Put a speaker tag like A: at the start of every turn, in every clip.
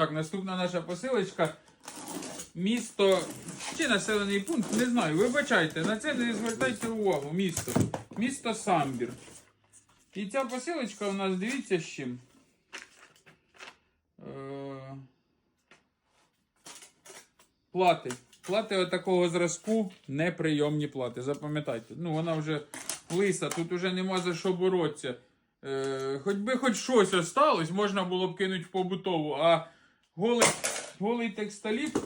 A: Так, наступна наша посилочка. Місто чи населений пункт, не знаю. Вибачайте, на це не звертайте увагу. Місто. Місто Самбір. І ця посилочка у нас, дивіться з чим. Е, Плати. Плати отакого зразку неприйомні плати. Запам'ятайте. Ну, вона вже лиса, тут вже нема за що боротися. Е, хоч би хоч щось осталось, можна було б кинути в побутову, а голий, голий текстоліт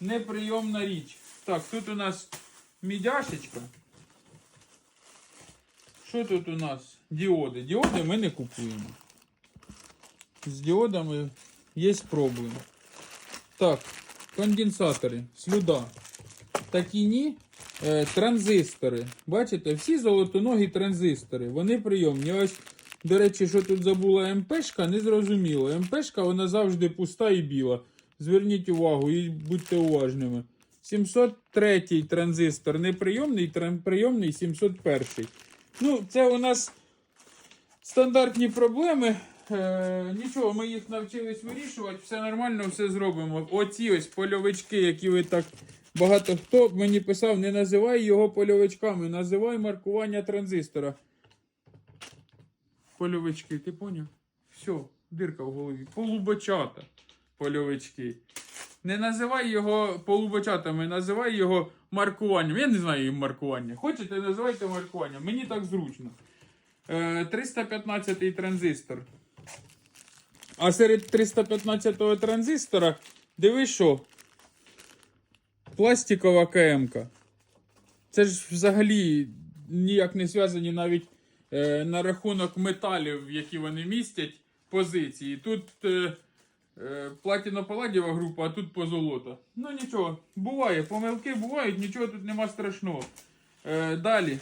A: неприйомна річ. Так, тут у нас мідяшечка. Що тут у нас? Діоди. Діоди ми не купуємо. З діодами є проблеми. Так, конденсатори, слюда. Такі ні. Е, транзистори. Бачите, всі золотоногі транзистори. Вони прийомні. Ось, до речі, що тут забула МПшка, не зрозуміло. МПшка вона завжди пуста і біла. Зверніть увагу і будьте уважними. 703 транзистор неприйомний, прийомний 701. Ну, це у нас стандартні проблеми. Е, нічого, ми їх навчились вирішувати, все нормально, все зробимо. Оці ось польовички, які ви так багато хто мені писав, не називай його польовичками, називай маркування транзистора. Польовички, ти поняв? Все, дирка в голові. Полубочата польовички. Не називай його полубочатами, називай його маркуванням. Я не знаю їм маркування. Хочете, називайте маркуванням. Мені так зручно. Е, 315 транзистор. А серед 315-го транзистора, диви що? Пластикова КМК. Це ж взагалі ніяк не зв'язані навіть е, на рахунок металів, які вони містять, позиції. Тут е, е, платіно-паладієва група, а тут позолота. Ну нічого, буває, помилки бувають, нічого тут нема страшного. Е, далі.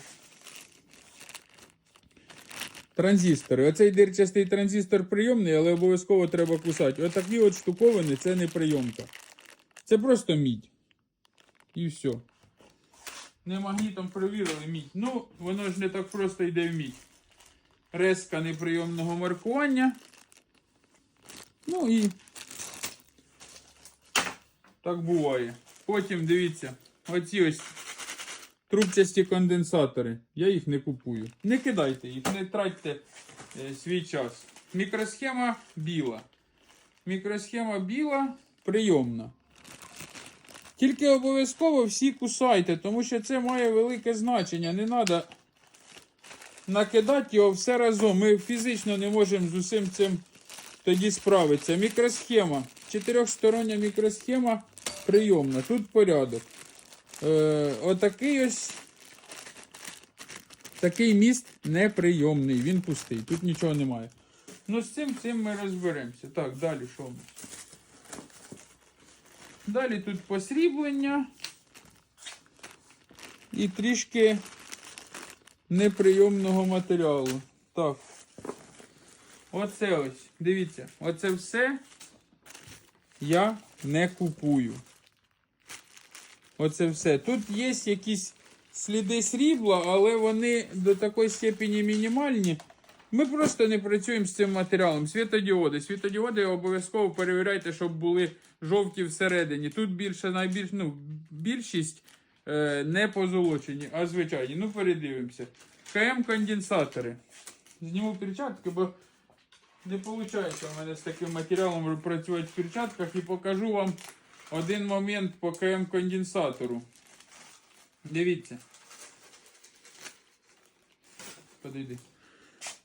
A: Транзистори. Оцей дирчастий транзистор прийомний, але обов'язково треба кусати. Отакі от штуковини це не прийомка. Це просто мідь. І все. Не магнітом перевірили мідь. Ну, воно ж не так просто йде в мідь. Резка неприйомного маркування. Ну і так буває. Потім дивіться, оці ось трубчасті конденсатори. Я їх не купую. Не кидайте їх, не тратьте е, свій час. Мікросхема біла. Мікросхема біла прийомна. Тільки обов'язково всі кусайте, тому що це має велике значення. Не треба накидати його все разом. Ми фізично не можемо з усім цим тоді справитися. Мікросхема. Чотирьохстороння мікросхема прийомна. Тут порядок. Е, отакий ось такий міст неприйомний. Він пустий. Тут нічого немає. Ну, з цим, цим ми розберемося. Так, далі що у нас? Далі тут посріблення і трішки неприйомного матеріалу. Так. Оце ось. Дивіться, оце все я не купую. Оце все. Тут є якісь сліди срібла, але вони до такої степені мінімальні. Ми просто не працюємо з цим матеріалом. Світодіоди. Світодіоди обов'язково перевіряйте, щоб були жовті всередині. Тут більше найбільш, ну, більшість е, не позолочені, а звичайні. Ну, передивимося. КМ-конденсатори. Зніму перчатки, бо не виходить у мене з таким матеріалом працювати в перчатках і покажу вам один момент по КМ-конденсатору. Дивіться. Подойди.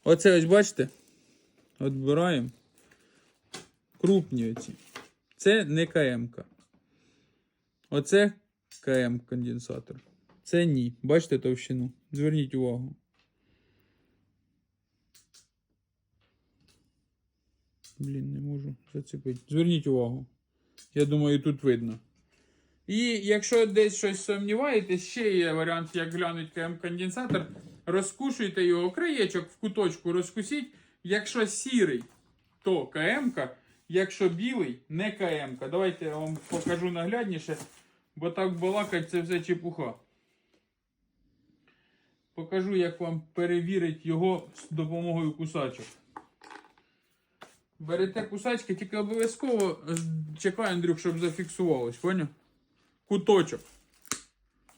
A: Оце ось бачите? Отбираємо. Крупні оці. Це не КМ-ка. Оце КМ-конденсатор. Це ні. Бачите товщину? Зверніть увагу. Блін, не можу зацепити. Зверніть увагу. Я думаю, тут видно. І якщо десь щось сумніваєтесь, ще є варіант, як глянуть КМ-конденсатор. Розкушуйте його краєчок в куточку, розкусіть. Якщо сірий, то КМ-ка. Якщо білий, не КМ-ка. Давайте я вам покажу наглядніше, бо так балакать це все чепуха. Покажу, як вам перевірити його з допомогою кусачок. Берете кусачки, тільки обов'язково чекай, Андрюх, щоб зафіксувалось, поняв? Куточок.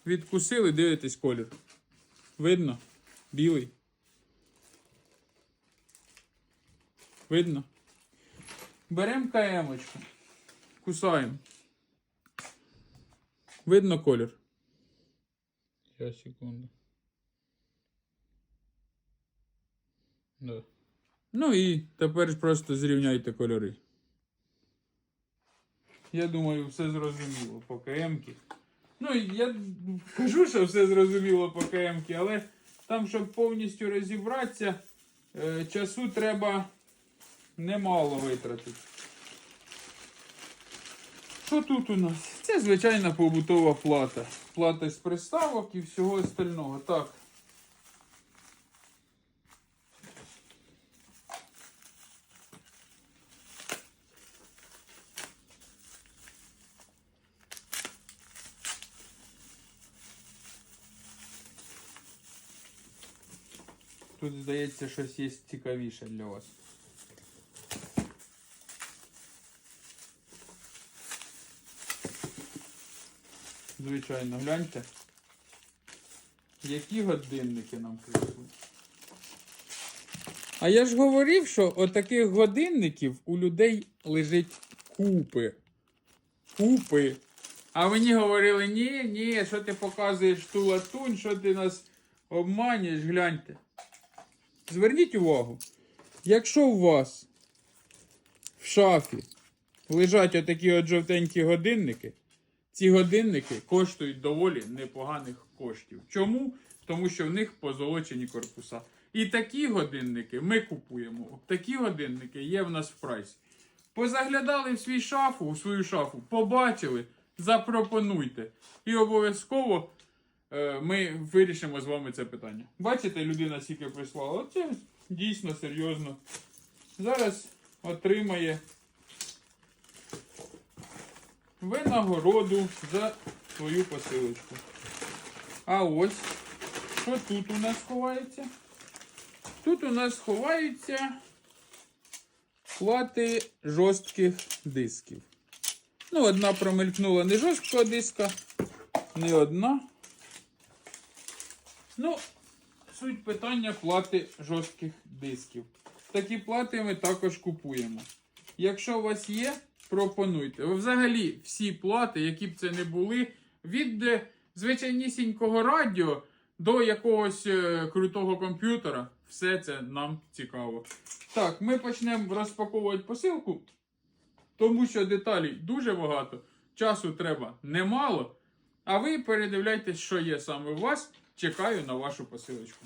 A: Відкусили, дивитесь колір. Видно? Білий. Видно? Беремо КМочку. Кусаємо. Видно колір. Сейчас, секунду. Да. Ну і тепер просто зрівняйте кольори. Я думаю, все зрозуміло по КМ-ки. Ну, я кажу, що все зрозуміло по КМ-ки, але там, щоб повністю розібратися, е, часу треба немало витратити. Що тут у нас? Це звичайна побутова плата. Плата з приставок і всього остального. Так. Тут, здається, щось є цікавіше для вас. Звичайно, гляньте. Які годинники нам прийшли. А я ж говорив, що отаких годинників у людей лежить купи. Купи. А мені говорили, ні, ні, що ти показуєш ту латунь, що ти нас обманюєш, гляньте. Зверніть увагу, якщо у вас в шафі лежать отакі от жовтенькі годинники, ці годинники коштують доволі непоганих коштів. Чому? Тому що в них позолочені корпуса. І такі годинники ми купуємо. Такі годинники є в нас в прайсі. Позаглядали в свій шафу, у свою шафу, побачили, запропонуйте. І обов'язково ми вирішимо з вами це питання. Бачите, людина скільки прислала. Оце дійсно серйозно. Зараз отримає винагороду за свою посилочку. А ось, що тут у нас ховається? Тут у нас ховаються плати жорстких дисків. Ну, одна промелькнула не жорсткого диска, не одна. Ну, суть питання плати жорстких дисків. Такі плати ми також купуємо. Якщо у вас є, пропонуйте. Взагалі, всі плати, які б це не були, від е, звичайнісінького радіо до якогось е, крутого комп'ютера, все це нам цікаво. Так, ми почнемо розпаковувати посилку, тому що деталей дуже багато, часу треба немало. А ви передивляйтесь, що є саме у вас. Чекаю на вашу посилочку.